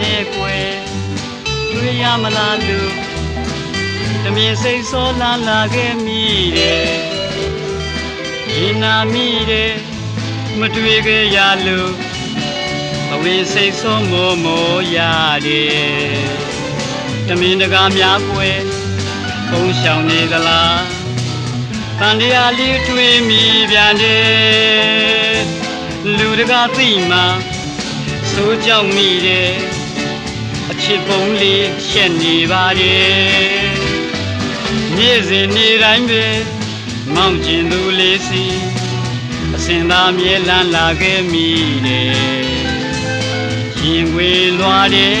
နဲ့ကွယ်တွေ့ရမလားလူတမင်စိတ်ဆောလာလာခဲ့မိတယ်ရင်နာမိတယ်မတွေ့ခဲ့ရလို့ဘဝစိတ်ဆောမောမောရတယ်တမင်တကားများကွယ်ကုန်းရှောင်နေသလားတန်တရားလေးတွေ့မိပြန်တယ်လူတကားသိမှဆိုးကြောက်မိတယ် အချစ်ပုံးလေးရှက်နေပါတယ်နေ့စဉ်နေ့တိုင်းပဲမောင်ကျင်သူလေးစီအစင်သာမြဲလန်းလာခဲ့မိတယ်ရင်ွေလွားတယ်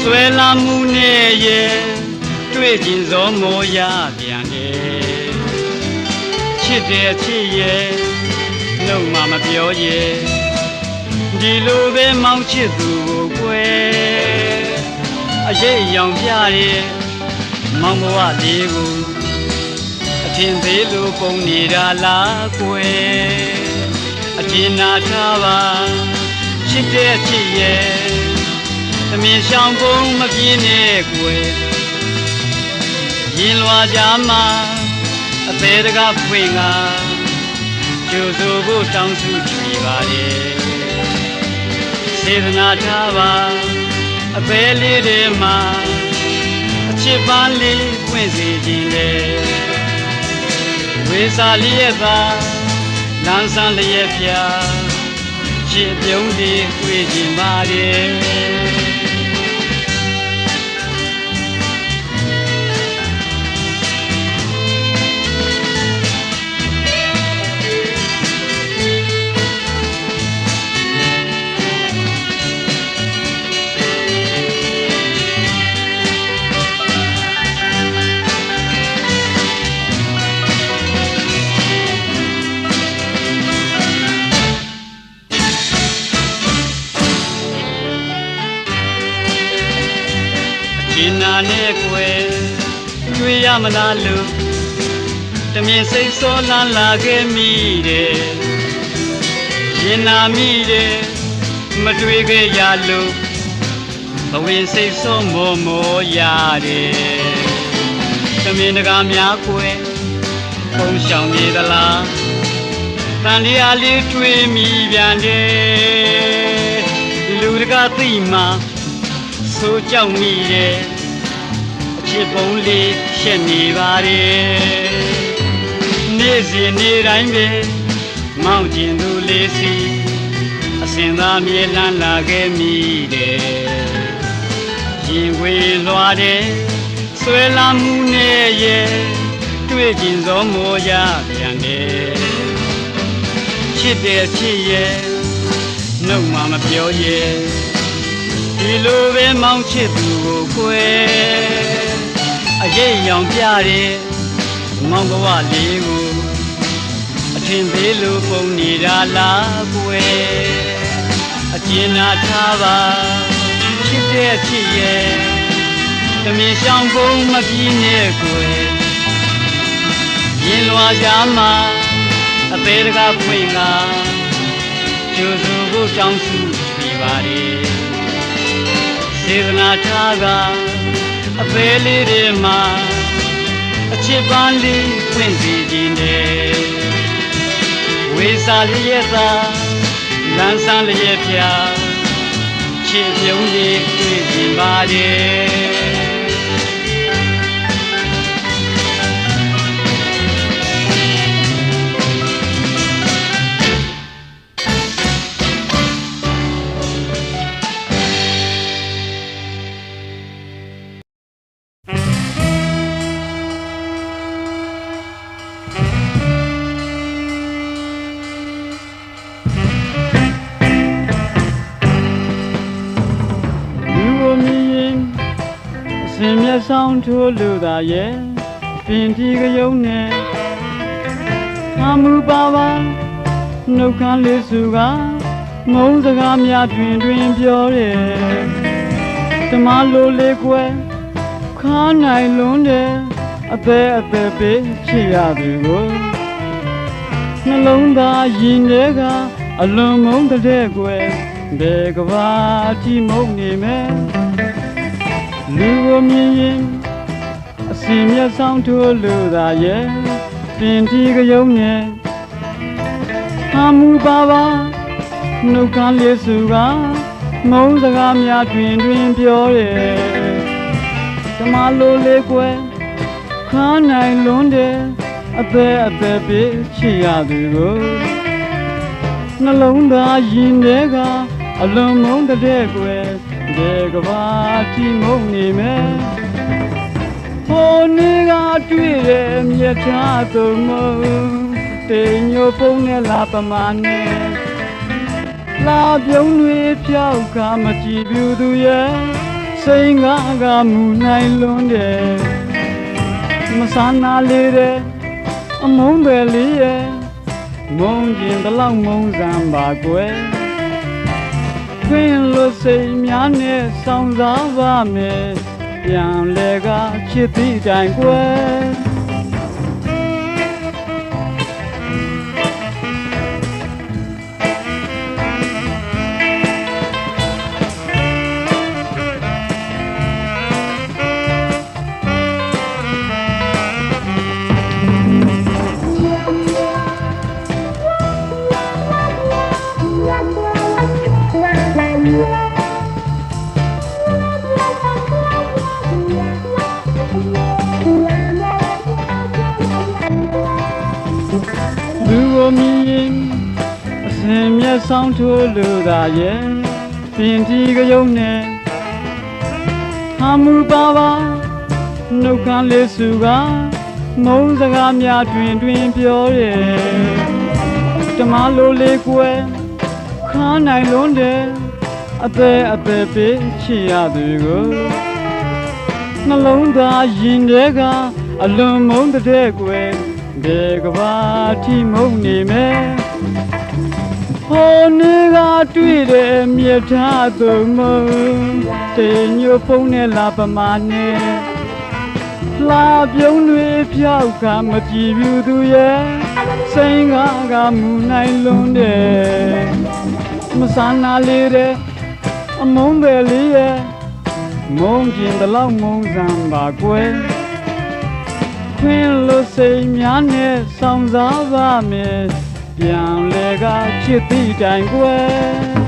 ဆွဲလာမှုနဲ့ရဲ့တွေ့ကျင်စောမောရပြန်တယ်ချစ်တယ်ချစ်ရဲ့နှုတ်မှမပြောရဲ့ဒီလိုပဲမောင်ချစ်သူကိုကွယ် အရေးအယောင်ပြတယ်မောင်ဘဝလေးကိုအထင်သေးလို့ပုံနေတာလားကွယ်အကျဉ်းနာထားပါချစ်တဲ့ချစ်ရဲ့သမင်ရှောင်ကုန်မပြင်းနဲ့ကွယ်ရင်လွာကြမှာအသေးတကားဖွင့်ကကျိုးဆိုဖို့တောင်းစုချွေပါလေစေတနာထားပါ အသေးလေးတွေမှာအချစ်ပန်းလေးပွင့်စေခြင်းလေဝေစာလေးရဲ့သာလမ်းဆန်းလေးရဲ့ပြချစ်ပြုံးလေးတွေ့ခြင်းပါလေကျ င်နာနဲ့ကွယ်တွေ့ရမလားလို့တမင်စိတ်ဆောလန်းလာခဲ့မိတယ်ရင်နာမိတယ်မတွေ့ခဲ့ရလို့ဘဝင်စိတ်ဆောမောမောရတယ်တမင်တကားများကွယ်ပုံရှောင်နေသလားတန်တရားလေးတွေ့မိပြန်တယ်လူတကားသိမှ ဆိုကြောက်မိတယ်အချစ်ပုံးလေးရှက်နေပါတယ်နေ့စဉ်နေ့တိုင်းပဲမောင်ကျင်သူလေးစီအစင်သာမြေလန်းလာခဲ့မိတယ်ရင်ဝေလွားတယ်ဆွဲလာမှုနဲ့ရဲ့တွေ့ကျင်စောမောရပြန်တယ်ချစ်တယ်ချစ်ရဲ့နှုတ်မှမပြောရဲ့ ဒီလိုပဲမောင်းချစ်သူကိုကွယ်အရေးရောင်ပြတယ်မောင်ဘဝလေးကိုအထင်သေးလို့ပုံနေတာလားကွယ်အကျဉ်းနာထားပါချစ်တဲ့ချစ်ရဲ့တမင်ရှောင်ပုံမပြင်းနဲ့ကွယ်ရင်လွာကြမှာအသေးတကားဖွင့်ကကျိုးစုဖို့တောင်းစုပြပါလေ စေတနာထားကအသေးလေးတွေမှာအချစ်ပန်းလေးဖွင့်စီခြင်းတယ်ဝေစာလေးရဲ့သာလမ်းဆန်းလေးရဲ့ပြချစ်ပြုံးလေးတွေ့ခြင်းပါတယ် ဆောင်ထိုးလို့သာရဲ့ပင်ဒီကယုံနဲ့အမှုပါပါနှုတ်ခမ်းလေးစုကငုံစကားများတွင်တွင်ပြောတယ်တမလိုလေးကွယ်ခါနိုင်လွန်းတယ်အသက်အသက်ပေးချစ်ရသူကိုနှလုံးသားရင်ထဲကအလွန်မုန်းတဲ့ကွယ်ဘယ်ကဘာတိမုံနေမယ် လူကိုမြင်ရင်အစင်မျက်ဆောင်ထိုးလို့သာရဲ့ပင်တီကယုံနဲ့ဟာမူပါပါနှုတ်ခမ်းလေးစုကမုံစကားများတွင်တွင်ပြောတယ်ဓမ္မလိုလေးကွယ်ခါနိုင်လွန်းတယ်အသက်အသက်ပြေချစ်ရသူကိုနှလုံးသားရင်ထဲကအလွန်မုန်းတဲ့ကွယ် ဒီကဘာတိမုံနေမယ်ဟိုနေကတွေ့တဲ့မြတ်သားသူမုံတေညိုပုံနဲ့လာပမာနဲ့လာပြုံးတွေဖြောက်ကမကြည့်ဘူးသူရဲ့စိန်ကားကမူနိုင်လွန်းတယ်မဆာနာလေးတဲ့အမုန်းပဲလေးရဲ့မုန်းကျင်တလောက်မုန်းစမ်းပါကွယ် ခွင်လို့စိတ်များနဲ့စောင့်စားပါမယ်ပြန်လေကချစ်သည့်တိုင်ကွယ် လူကိုမြင်ရင်အစင်မျက်ဆောင်ထိုးလို့သာရဲ့ပင်တီကယုံနဲ့ဟာမူပါပါနှုတ်ခမ်းလေးစုကမုံစကားများတွင်တွင်ပြောတယ်ဓမ္မလိုလေးကွယ်ခါနိုင်လွန်းတယ်အသက်အသက်ပေးချစ်ရသူကိုနှလုံးသားရင်ထဲကအလွန်မုန်းတဲ့ကွယ် ဒီကဘာတိမုံနေမယ်ဟိုနေကတွေ့တဲ့မြတ်သားသူမုံတေညိုဖုံးနဲ့လာပမာနဲ့လာပြုံးတွေဖြောက်ကမကြည့်ဘူးသူရဲ့စိန်ကားကမူနိုင်လွန်းတယ်မဆာနာလေးတဲ့အမုန်းပဲလေးရဲ့မုန်းကျင်တလောက်မုန်းစမ်းပါကွယ် ခွင်လို့စိတ်များနဲ့ဆောင်စားပါမယ်ပြန်လေကချစ်သည့်တိုင်ကွယ်